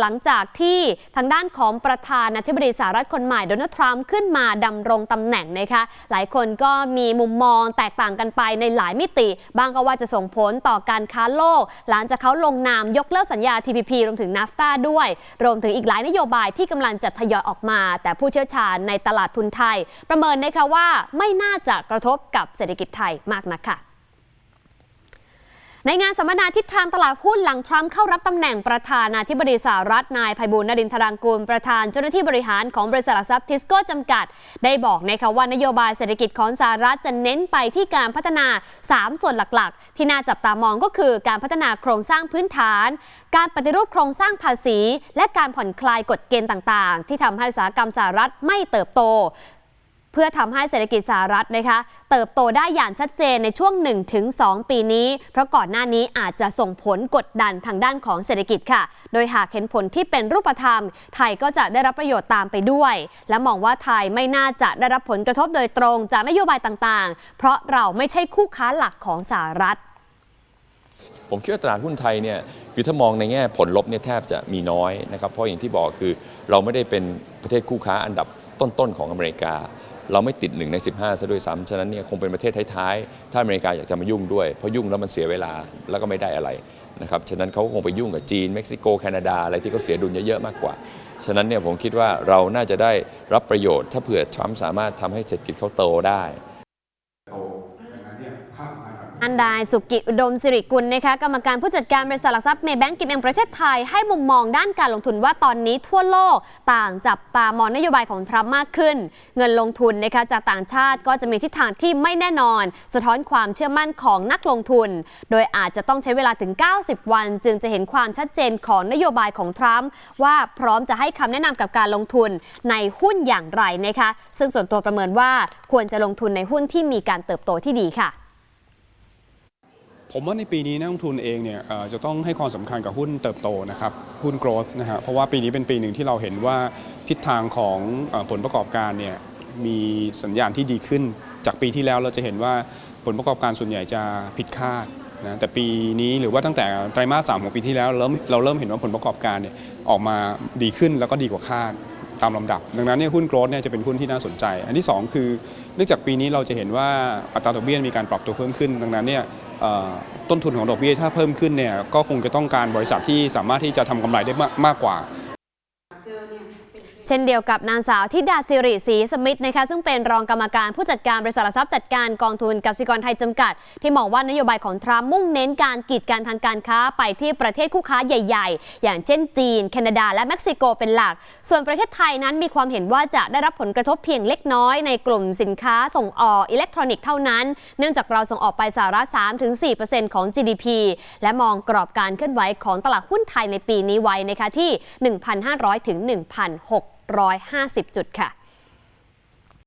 หลังจากที่ทางด้านของประธานาธิบดีสหรัฐคนใหม่โดนัลด์ทรัมป์ขึ้นมาดำรงตำแหน่งนะคะหลายคนก็มีมุมมองแตกต่างกันไปในหลายมิติบางก็ว่าจะส่งผลต่อการค้าโลก หลังจากเขาลงนามยกเลิกสัญญา TPP รวมถึง NAFTA ด้วย รวมถึงอีกหลายนโยบายที่กำลังจะทยอยออกมา แต่ผู้เชี่ยวชาญในตลาดทุนไทย ประเมินนะคะว่าไม่น่าจะกระทบกับเศรษฐกิจไทยมากนักค่ะ ในงานสัมมนาทิศทางตลาดหุ้นหลังทรัมป์เข้ารับตำแหน่งประธานาธิบดีสหรัฐนายไพบูลนรินทรางกูลประธานเจ้าหน้าที่บริหารของบริษัทหลักทรัพย์ทิสโก้จำกัด ได้บอกนะคะว่านโยบายเศรษฐกิจของสหรัฐจะเน้นไปที่การพัฒนา 3 ส่วนหลักๆ ที่น่าจับตามองก็คือการพัฒนาโครงสร้างพื้นฐาน การปฏิรูปโครงสร้างภาษี และการผ่อนคลายกฎเกณฑ์ต่างๆ ที่ทำให้อุตสาหกรรมสหรัฐไม่เติบโต เพื่อทำให้เศรษฐกิจสหรัฐนะคะ เติบโตได้อย่างชัดเจนในช่วง 1-2 ปีนี้ เพราะก่อนหน้านี้อาจจะส่งผลกดดันทางด้านของเศรษฐกิจค่ะ โดยหากเห็นผลที่เป็นรูปธรรม ไทยก็จะได้รับประโยชน์ตามไปด้วย และมองว่าไทยไม่น่าจะได้รับผลกระทบโดยตรงจากนโยบายต่างๆ เพราะเราไม่ใช่คู่ค้าหลักของสหรัฐผมคิดว่าตลาดหุ้นไทยเนี่ยคือถ้ามองในแง่ผลลบเนี่ยแทบจะมีน้อยนะครับ เพราะอย่างที่บอกคือเราไม่ได้เป็นประเทศคู่ค้าอันดับ ต้นๆของอเมริกา เราไม่ติด 1 ใน 15ซะด้วยซ้ำฉะนั้นเนี่ยคงเป็นประเทศท้ายๆ ถ้าอเมริกาอยากจะมายุ่งด้วย เพราะยุ่งแล้วมันเสียเวลาแล้วก็ไม่ได้อะไรนะครับฉะนั้นเขาคงไปยุ่งกับจีนเม็กซิโกแคนาดาอะไรที่เขาเสียดุลเยอะๆมากกว่าฉะนั้นเนี่ยผมคิดว่าเราน่าจะได้รับประโยชน์ ถ้าเผื่อทรัมป์สามารถทำให้เศรษฐกิจเขาโตได้ อันดายสุกิอุดมสิริกุลนะคะกรรมการผู้จัดการบริษัทหลักทรัพย์เมย์แบงก์กิมเองประเทศไทยให้มุมมองด้านการลงทุนว่าตอนนี้ทั่วโลกต่างจับตามองนโยบายของทรัมป์มากขึ้น เงินลงทุนนะคะจากต่างชาติก็จะมีทิศทางที่ไม่แน่นอน สะท้อนความเชื่อมั่นของนักลงทุน โดยอาจจะต้องใช้เวลาถึง 90 วัน จึงจะเห็นความชัดเจนของนโยบายของทรัมป์ว่าพร้อมจะให้คำแนะนำกับการลงทุนในหุ้นอย่างไรนะคะซึ่งส่วนตัวประเมินว่าควรจะลงทุนในหุ้นที่มีการเติบโตที่ดีค่ะ ผมว่าในปีนี้นักลงทุนเองเนี่ยจะต้องให้ความสำคัญกับหุ้นเติบโตนะครับหุ้น growth นะฮะเพราะว่าปีนี้เป็นปีหนึ่งที่เราเห็นว่าทิศทางของผลประกอบการเนี่ยมีสัญญาณที่ดีขึ้น จากปีที่แล้วเราจะเห็นว่าผลประกอบการส่วนใหญ่จะผิดคาดนะแต่ปีนี้หรือว่าตั้งแต่ไตรมาสสามของปีที่แล้วเริ่มเราเริ่มเห็นว่าผลประกอบการเนี่ยออกมาดีขึ้นแล้วก็ดีกว่าคาด ตามลำดับ ดังนั้นเนี่ยหุ้นโกลด์เนี่ยจะเป็นหุ้นที่น่าสนใจ อันที่สองคือเนื่องจากปีนี้เราจะเห็นว่าอัตราดอกเบี้ยมีการปรับตัวเพิ่มขึ้น ดังนั้นเนี่ยต้นทุนของดอกเบี้ยถ้าเพิ่มขึ้นเนี่ยก็คงจะต้องการบริษัทที่สามารถที่จะทำกำไรได้มากกว่า เช่นเดียวกับนางสาวทิดาสิริศรีสมิทธ์นะคะซึ่งเป็นรองกรรมการผู้จัดการบริษัทหลักทรัพย์จัดการกองทุนกสิกรไทยจำกัด ที่มองว่านโยบายของทรัมป์มุ่งเน้นการกีดกันทางการค้าไปที่ประเทศคู่ค้าใหญ่ ๆ อย่างเช่นจีน แคนาดา และเม็กซิโกเป็นหลัก ส่วนประเทศไทยนั้นมีความเห็นว่าจะได้รับผลกระทบเพียงเล็กน้อยในกลุ่มสินค้าส่งออกอิเล็กทรอนิกส์เท่านั้น เนื่องจากเราส่งออกไปสหรัฐ3-4%ของ GDP และมองกรอบการเคลื่อนไหวของตลาดหุ้นไทยในปีนี้ไว้นะคะที่ 1,500-1,600 150 จุดค่ะ